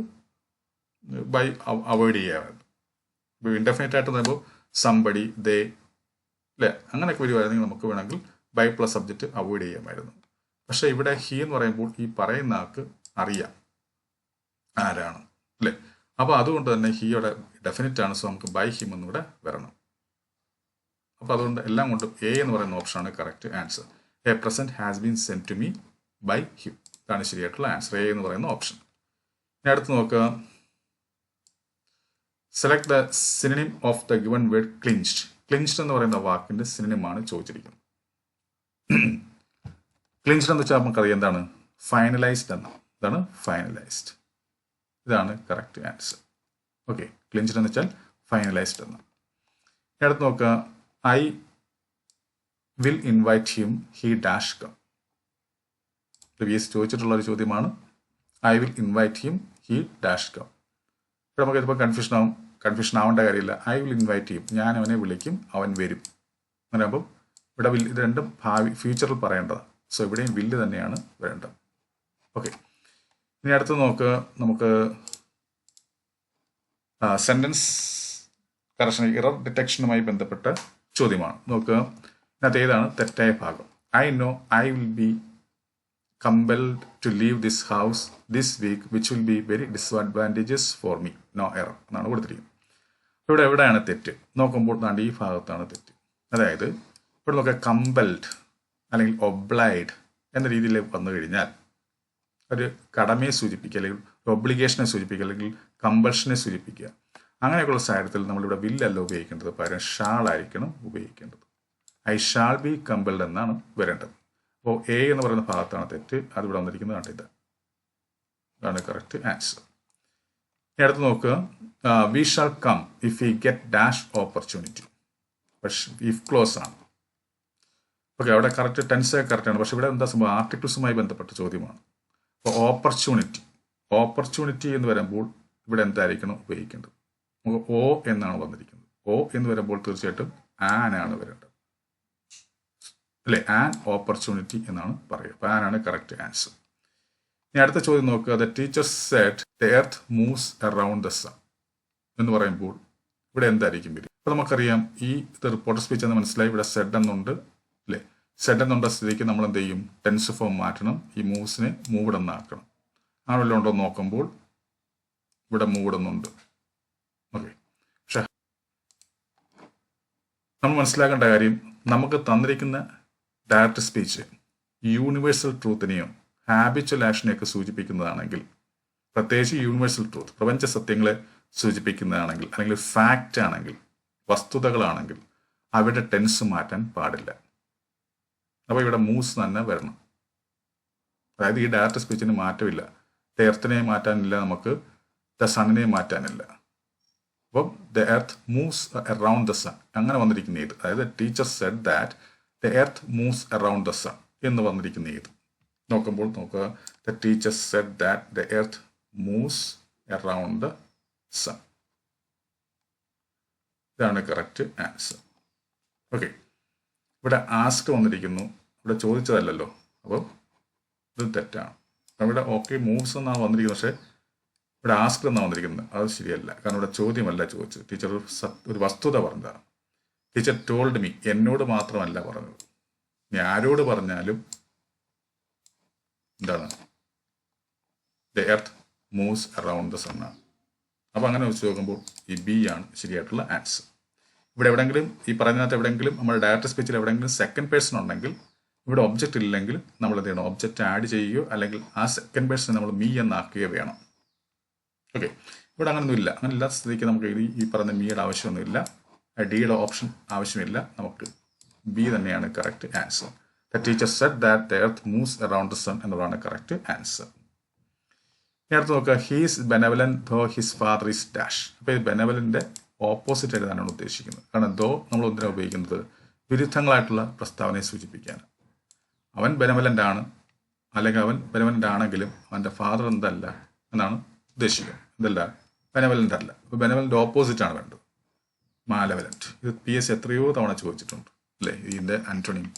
ബൈ അവോയ്ഡ് ചെയ്യാമായിരുന്നു ഇപ്പോൾ ഇൻഡെഫിനറ്റ് ആയിട്ട് പറയുമ്പോൾ സംബടി ദേ അല്ലേ അങ്ങനെയൊക്കെ വരുമായിരുന്നെങ്കിൽ നമുക്ക് വേണമെങ്കിൽ ബൈ പ്ലസ് സബ്ജക്റ്റ് അവോയ്ഡ് ചെയ്യാമായിരുന്നു. പക്ഷേ ഇവിടെ ഹി എന്ന് പറയുമ്പോൾ ഈ പറയുന്ന ആൾക്ക് അറിയാം ആരാണ് അല്ലേ അപ്പോൾ അതുകൊണ്ട് തന്നെ ഹിയുടെ ഡെഫിനറ്റ് ആണ് സോ നമുക്ക് ബൈ ഹിം എന്നിവിടെ വരണം. അപ്പോൾ അതുകൊണ്ട് എല്ലാം കൊണ്ടും എ എന്ന് പറയുന്ന ഓപ്ഷനാണ് correct answer a present has been sent to me by him ഇതാണ് ശരിയായിട്ടുള്ള ആൻസർ എ എന്ന് പറയുന്ന ഓപ്ഷൻ ഇനി അടുത്ത് നോക്കുക. Select the synonym of the given word clinched clinched എന്ന് പറയുന്ന വാക്കിന്റെ സിനിമാണ് ചോദിച്ചിരിക്കുന്നത്. ക്ലിഞ്ച്ഡ് എന്ന് വെച്ചാൽ നമുക്കറിയാം എന്താണ്? ഫൈനലൈസ്ഡ് എന്നാണ്. ഇതാണ് ഫൈനലൈസ്ഡ് ഇതാണ് കറക്റ്റ് ആൻസർ ഓക്കെ ക്ലിഞ്ച്ഡ് എന്ന് വെച്ചാൽ ഫൈനലൈസ്ഡ് എന്ന് അടുത്ത് നോക്കുക. I will invite him he dash come previous ചോദിച്ചിട്ടുള്ള ഒരു ചോദ്യമാണ്. I will invite him he dash come ഇവിടെ നമുക്ക് ഇതിപ്പോൾ കൺഫ്യൂഷൻ ആവും. കൺഫ്യൂഷൻ ആവേണ്ട കാര്യമില്ല. ഐ വിൽ ഇൻവൈറ്റ് ചെയ്യും ഞാൻ അവനെ വിളിക്കും. അവൻ വരും. അങ്ങനെ ആകുമ്പോൾ ഇവിടെ വിൽ ഇത് രണ്ടും ഭാവി ഫ്യൂച്ചറിൽ പറയേണ്ടതാണ് സോ ഇവിടെയും വില്ല് തന്നെയാണ് വരേണ്ടത്. ഓക്കെ ഇനി അടുത്ത് നോക്ക്. നമുക്ക് സെന്റൻസ് കറക്ഷൻ ഇറർ ഡിറ്റക്ഷനുമായി ബന്ധപ്പെട്ട ചോദ്യമാണ്. നോക്ക്. ഇതിനകത്ത് ഏതാണ്? തെറ്റായ ഭാഗം. I know I will be compelled to leave this house this week which will be very disadvantages for me no error എന്നാണ് കൊടുത്തിരിക്കുന്നത്. ഇവിടെ എവിടെയാണ് തെറ്റ്? നോക്കുമ്പോൾ താണ്ട് ഈ ഭാഗത്താണ് തെറ്റ്. അതായത് ഇവിടെ നോക്കുക കമ്പൽഡ് അല്ലെങ്കിൽ ഒബ്ലൈഡ് എന്ന രീതിയിൽ വന്നു കഴിഞ്ഞാൽ ഒരു കടമയെ സൂചിപ്പിക്കുക അല്ലെങ്കിൽ ഒബ്ലിഗേഷനെ സൂചിപ്പിക്കുക അല്ലെങ്കിൽ കമ്പൽഷനെ സൂചിപ്പിക്കുക. അങ്ങനെയൊക്കെയുള്ള സാഹചര്യത്തിൽ നമ്മളിവിടെ വില്ലല്ല ഉപയോഗിക്കേണ്ടത്. പകരം ഷാൾ ആയിരിക്കണം ഉപയോഗിക്കേണ്ടത്. ഐ ഷാൾ ബി കമ്പൽഡ് എന്നാണ് വരേണ്ടത്. അപ്പോൾ എ എന്ന് പറയുന്ന ഭാഗത്താണ് തെറ്റ്. അതിവിടെ വന്നിരിക്കുന്നത് കണ്ടിട്ട്. അതാണ് കറക്റ്റ് ആൻസർ ഇനി അടുത്ത് നോക്കുക. We shall come if you get dash opportunity പക്ഷേ ഇഫ് ക്ലോസ് ആണ്. ഓക്കെ അവിടെ കറക്റ്റ് ടെൻസ് കറക്റ്റാണ് പക്ഷെ ഇവിടെ എന്താ സംഭവം? ആർട്ടിക്കിൾസുമായി ബന്ധപ്പെട്ട ചോദ്യമാണ്. അപ്പോൾ ഓപ്പർച്യൂണിറ്റി ഓപ്പർച്യൂണിറ്റി എന്ന് വരുമ്പോൾ ഇവിടെ എന്തായിരിക്കണം? ഉപയോഗിക്കേണ്ടത്. നമുക്ക് ഓ എന്നാണ് വന്നിരിക്കുന്നത്. ഓ എന്ന് വരുമ്പോൾ തീർച്ചയായിട്ടും ആൻ ആണ് വരേണ്ടത്. അല്ലെ? ആൻ ഓപ്പർച്യൂണിറ്റി എന്നാണ് പറയുക. അപ്പോൾ ആനാണ് കറക്റ്റ് ആൻസർ ഇനി അടുത്ത ചോദ്യം നോക്കുക. The teacher said the earth moves around the sun എന്ന് പറയുമ്പോൾ ഇവിടെ എന്തായിരിക്കും വരിക അപ്പോൾ നമുക്കറിയാം ഈ ഇത് റിപ്പോർട്ടർ സ്പീച്ച് എന്ന് മനസ്സിലായി. ഇവിടെ സെഡ് എന്നുണ്ട് അല്ലേ? സെഡ് എന്നുള്ള സ്ഥിതിക്ക് നമ്മൾ എന്ത് ചെയ്യും? ടെൻസ് ഫോം മാറ്റണം. ഈ മൂവ്സിനെ മൂവ്ഡ് എന്നാക്കണം. ആ വല്ലതും ഉണ്ടോ നോക്കുമ്പോൾ ഇവിടെ മൂവ്ഡ് എന്നുണ്ട് ഓക്കെ പക്ഷെ നമ്മൾ മനസ്സിലാക്കേണ്ട കാര്യം നമുക്ക് തന്നിരിക്കുന്ന ഡയറക്ട് സ്പീച്ച് യൂണിവേഴ്സൽ ട്രൂത്തിനെയോ ഹാബിച്വൽ ആക്ഷനെയൊക്കെ സൂചിപ്പിക്കുന്നതാണെങ്കിൽ പ്രത്യേകിച്ച് യൂണിവേഴ്സൽ ട്രൂത്ത് പ്രപഞ്ച സത്യങ്ങളെ സൂചിപ്പിക്കുന്നതാണെങ്കിൽ അല്ലെങ്കിൽ ഫാക്റ്റ് ആണെങ്കിൽ വസ്തുതകളാണെങ്കിൽ അവിടെ ടെൻസ് മാറ്റാൻ പാടില്ല. അപ്പോൾ ഇവിടെ മൂസ് തന്നെ വരണം. അതായത് ഈ ഡയറക്റ്റ് സ്പീച്ചിന് മാറ്റമില്ല. ദ എർത്തിനെ മാറ്റാനില്ല നമുക്ക് ദ സണ്ണിനെ മാറ്റാനില്ല. അപ്പം the earth moves around the sun അങ്ങനെ വന്നിരിക്കുന്ന ഇത്. അതായത് teacher said that the earth moves around the sun എന്ന് വന്നിരിക്കുന്ന ഇത്. നോക്കുമ്പോൾ നോക്കുക. The teacher said that the earth moves around the ഇതാണ് കറക്റ്റ് ആൻസർ ഓക്കെ ഇവിടെ ആസ്ക് വന്നിരിക്കുന്നു. ഇവിടെ ചോദിച്ചതല്ലല്ലോ. അപ്പോൾ ഇത് തെറ്റാണ്. ഇവിടെ ഓക്കെ മൂവ്സ് എന്നാണ് വന്നിരിക്കുന്നത്. പക്ഷേ ഇവിടെ ആസ്ക് എന്നാണ് വന്നിരിക്കുന്നത്. അത് ശരിയല്ല. കാരണം ഇവിടെ ചോദ്യമല്ല ചോദിച്ചത്. ടീച്ചർ ഒരു വസ്തുത പറഞ്ഞതാണ്. ടീച്ചർ ടോൾഡ് മീ എന്നോട് മാത്രമല്ല പറഞ്ഞത്. ഇനി ആരോട് പറഞ്ഞാലും എന്താണ്? The earth moves around the സണ്ണാണ് അപ്പോൾ അങ്ങനെ വെച്ച് നോക്കുമ്പോൾ ഈ ബി ആണ് ശരിയായിട്ടുള്ള ആൻസർ ഇവിടെ എവിടെയെങ്കിലും ഈ പറയുന്നതിനകത്ത് എവിടെയെങ്കിലും നമ്മുടെ ഡയറക്റ്റ് സ്പീച്ചിൽ എവിടെയെങ്കിലും സെക്കൻഡ് പേഴ്സൺ ഉണ്ടെങ്കിൽ ഇവിടെ ഒബ്ജക്റ്റ് ഇല്ലെങ്കിൽ നമ്മൾ എന്ത് ചെയ്യണം? ഒബ്ജക്റ്റ് ആഡ് ചെയ്യുകയോ അല്ലെങ്കിൽ ആ സെക്കൻഡ് പേഴ്സൺ നമ്മൾ മീ എന്നാക്കുകയോ വേണം. ഓക്കെ ഇവിടെ അങ്ങനൊന്നും ഇല്ല. അങ്ങനെ ഇല്ലാത്ത സ്ഥിതിക്ക് നമുക്ക് ഈ ഈ പറയുന്ന മീയുടെ ആവശ്യമൊന്നുമില്ല. ഡിയുടെ ഓപ്ഷൻ ആവശ്യമില്ല. നമുക്ക് ബി തന്നെയാണ് correct answer the teacher said that the earth moves around the sun എന്നുള്ളതാണ് കറക്റ്റ് ആൻസർ ഇനി അടുത്ത് നോക്കുക he's benevolent though his father is dash അപ്പോൾ ഈ ഓപ്പോസിറ്റ് എഴുതാനാണ് ഉദ്ദേശിക്കുന്നത്. കാരണം ദോ നമ്മൾ എന്തിനാണ് ഉപയോഗിക്കുന്നത്? വിരുദ്ധങ്ങളായിട്ടുള്ള പ്രസ്താവനയെ സൂചിപ്പിക്കാൻ അവൻ ബെനവലന്റ് ആണ് അല്ലെങ്കിൽ അവൻ ബെനവലന്റ് ആണെങ്കിലും അവന്റെ ഫാദർ എന്തല്ല എന്നാണ് ഉദ്ദേശിക്കുന്നത്. എന്തല്ല? ബെനവലന്റ് അല്ല. അപ്പോൾ ബെനവലന്റെ ഓപ്പോസിറ്റ് ആണ് വേണ്ടത്. മാലവലന്റ് ഇത് പി എസ് എത്രയോ തവണ ചോദിച്ചിട്ടുണ്ട് അല്ലേ? ഇതിന്റെ ആന്റോണിയും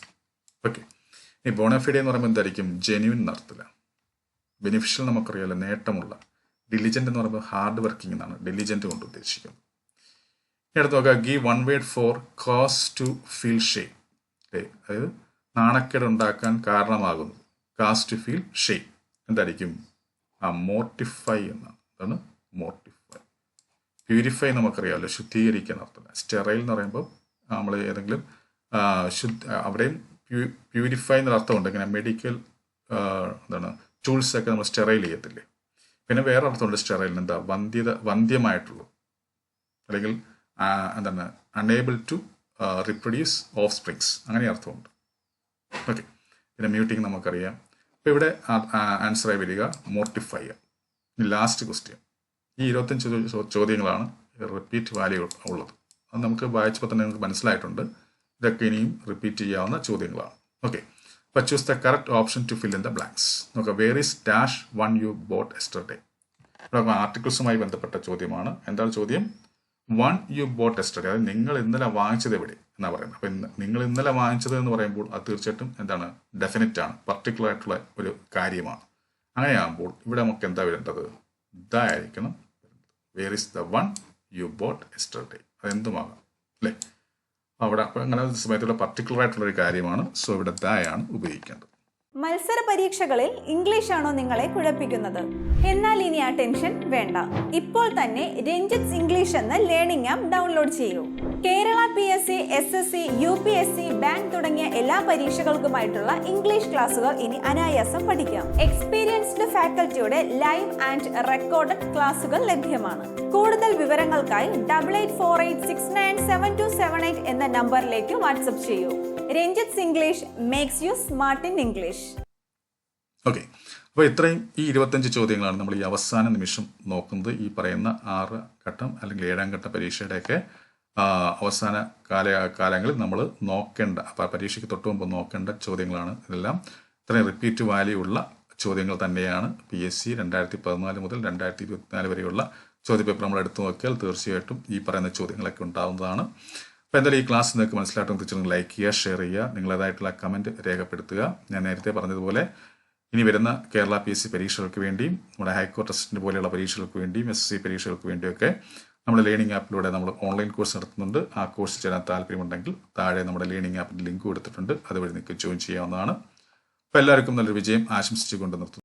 ഓക്കെ ഈ ബോണഫിഡെ എന്ന് പറയുമ്പോൾ എന്തായിരിക്കും? ജെന്യൂൻ നടത്തില്ല. ബെനിഫിഷ്യൽ നമുക്കറിയാമല്ലോ നേട്ടമുള്ള. ഡിലിജന്റ് എന്ന് പറയുമ്പോൾ ഹാർഡ് വർക്കിംഗ് എന്നാണ്. ഡിലിജന്റ് കൊണ്ട് ഉദ്ദേശിക്കുന്നത്. എടുത്ത് നോക്കാം. നോക്കുക give one word for cause to feel shame അതായത് നാണക്കേട് ഉണ്ടാക്കാൻ കാരണമാകുന്നു. കാസ് ടു ഫീൽ ഷെയ് എന്തായിരിക്കും? ആ മോർട്ടിഫൈ എന്നാണ്. അതാണ് മോർട്ടിഫൈ പ്യൂരിഫൈ നമുക്കറിയാമല്ലോ ശുദ്ധീകരിക്കാൻ അർത്ഥം. സ്റ്റെറൈൽ എന്ന് പറയുമ്പോൾ നമ്മൾ ഏതെങ്കിലും ശുദ്ധ അവിടെയും പ്യൂരിഫൈ എന്നൊരർത്ഥമുണ്ട്. ഇങ്ങനെ മെഡിക്കൽ എന്താണ്? ടൂൾസ് ഒക്കെ നമ്മൾ സ്റ്റെറൈൽ ചെയ്യത്തില്ലേ? പിന്നെ വേറെ അർത്ഥമുണ്ട് സ്റ്റെറൈലിന് എന്താ? വന്ധ്യത വന്ധ്യമായിട്ടുള്ളൂ. അല്ലെങ്കിൽ എന്താണ് unable to reproduce offsprings അങ്ങനെ അർത്ഥമുണ്ട്. ഓക്കെ പിന്നെ മ്യൂട്ടിങ് നമുക്കറിയാം. അപ്പോൾ ഇവിടെ ആൻസറായി വരിക മോർട്ടിഫൈ ലാസ്റ്റ് ക്വസ്റ്റ്യൻ ഈ ഇരുപത്തഞ്ച് ചോദ്യങ്ങളാണ് റിപ്പീറ്റ് വാല്യൂ ഉള്ളത്. അത് നമുക്ക് വായിച്ചപ്പോൾ തന്നെ നിങ്ങൾക്ക് മനസ്സിലായിട്ടുണ്ട്. ഇതൊക്കെ ഇനിയും റിപ്പീറ്റ് ചെയ്യാവുന്ന ചോദ്യങ്ങളാണ്. ഓക്കെ അപ്പോൾ choose the correct option to fill in the blanks നോക്കുക where is dash one you bought yesterday ഇവിടെ ആർട്ടിക്കിൾസുമായി ബന്ധപ്പെട്ട ചോദ്യമാണ്. എന്താണ് ചോദ്യം? വൺ യു ബോട്ട് എസ്റ്റർഡേ അതായത് നിങ്ങൾ ഇന്നലെ വാങ്ങിച്ചത് എവിടെ? എന്നാ പറയുന്നത്. അപ്പം ഇന്ന് നിങ്ങൾ ഇന്നലെ വാങ്ങിച്ചത് എന്ന് പറയുമ്പോൾ അത് തീർച്ചയായിട്ടും എന്താണ്? ഡെഫിനറ്റ് ആണ്. പർട്ടിക്കുലർ ആയിട്ടുള്ള ഒരു കാര്യമാണ്. അങ്ങനെയാകുമ്പോൾ ഇവിടെ നമുക്ക് എന്താ വരേണ്ടത്? ഇതായിരിക്കണം where is the one you bought yesterday അതെന്തുമാകാം അല്ലേ? അവിടെ അങ്ങനെ സമയത്തുള്ള പർട്ടിക്കുലർ ആയിട്ടുള്ള ഒരു കാര്യമാണ്. സോ ഇവിടെ ദായാണ് ഉപയോഗിക്കേണ്ടത്. മത്സര പരീക്ഷകളിൽ ഇംഗ്ലീഷ് ആണോ നിങ്ങളെ കുഴപ്പിക്കുന്നത്? എന്നാൽ ഇനി ആ ടെൻഷൻ വേണ്ട. ഇപ്പോൾ തന്നെ രഞ്ജിത്സ് ഇംഗ്ലീഷ് എന്ന ലേണിംഗ് ആപ്പ് ഡൗൺലോഡ് ചെയ്യൂ. Kerala P S C S S C U P S C bank തുടങ്ങിയ എല്ലാ പരീക്ഷകൾക്കുമായിട്ടുള്ള ഇംഗ്ലീഷ് ക്ലാസുകൾ ഇനി അനായാസം പഠിക്കാം. എക്സ്പീരിയൻസ്ഡ് ഫാക്കൽറ്റിയുടെ ലൈവ് ആൻഡ് റെക്കോർഡഡ് ക്ലാസുകൾ ലഭ്യമാണ്. കൂടുതൽ വിവരങ്ങൾക്കായി double eight four eight six nine seven two seven eight എന്ന നമ്പറിലേക്ക് വാട്സപ്പ് ചെയ്യൂ. Ranjith English makes you smart in English okay അപ്പോൾ ഇത്രയും ഈ ഇരുപത്തഞ്ച് ചോദ്യങ്ങളാണ് നമ്മൾ ഈ അവസാന നിമിഷം നോക്കുന്നത്. ഈ പറയുന്ന ആറ് ഘട്ടം അല്ലെങ്കിൽ ഏഴാം ഘട്ട പരീക്ഷയുടെയൊക്കെ അവസാന കാല കാലങ്ങളിൽ നമ്മൾ നോക്കേണ്ട പരീക്ഷയ്ക്ക് തൊട്ട് മുമ്പ് നോക്കേണ്ട ചോദ്യങ്ങളാണ് ഇതെല്ലാം. ഇത്രയും റിപ്പീറ്റ് വാല്യൂ ഉള്ള ചോദ്യങ്ങൾ തന്നെയാണ് പി എസ് സി രണ്ടായിരത്തി പതിനാല് മുതൽ രണ്ടായിരത്തി ഇരുപത്തിനാല് വരെയുള്ള ചോദ്യപേപ്പർ നമ്മൾ എടുത്തു നോക്കിയാൽ തീർച്ചയായിട്ടും ഈ പറയുന്ന ചോദ്യങ്ങളൊക്കെ ഉണ്ടാവുന്നതാണ്. അപ്പോൾ എന്തായാലും ഈ ക്ലാസ് നിങ്ങൾക്ക് മനസ്സിലായിട്ടും തീർച്ചയായും ലൈക്ക് ചെയ്യുക ഷെയർ ചെയ്യുക നിങ്ങളേതായിട്ടുള്ള കമന്റ് രേഖപ്പെടുത്തുക. ഞാൻ നേരത്തെ പറഞ്ഞതുപോലെ ഇനി വരുന്ന കേരള പി എസ് സി പരീക്ഷകൾക്ക് വേണ്ടിയും നമ്മുടെ ഹൈക്കോർട്ട് അസിസ്റ്റന്റ് പോലെയുള്ള പരീക്ഷകൾക്ക് വേണ്ടിയും എസ് സി പരീക്ഷകൾക്ക് വേണ്ടിയൊക്കെ നമ്മൾ ലേണിംഗ് ആപ്പിലൂടെ നമ്മൾ ഓൺലൈൻ കോഴ്സ് നടത്തുന്നുണ്ട്. ആ കോഴ്സ് ചേരാൻ താല്പര്യമുണ്ടെങ്കിൽ താഴെ നമ്മുടെ ലേണിംഗ് ആപ്പിന്റെ ലിങ്ക് കൊടുത്തിട്ടുണ്ട്. അതുവഴി നിങ്ങൾക്ക് ജോയിൻ ചെയ്യാവുന്നതാണ്. അപ്പോൾ എല്ലാവർക്കും നല്ലൊരു വിജയം ആശംസിച്ചുകൊണ്ട് നിർത്തുന്നു.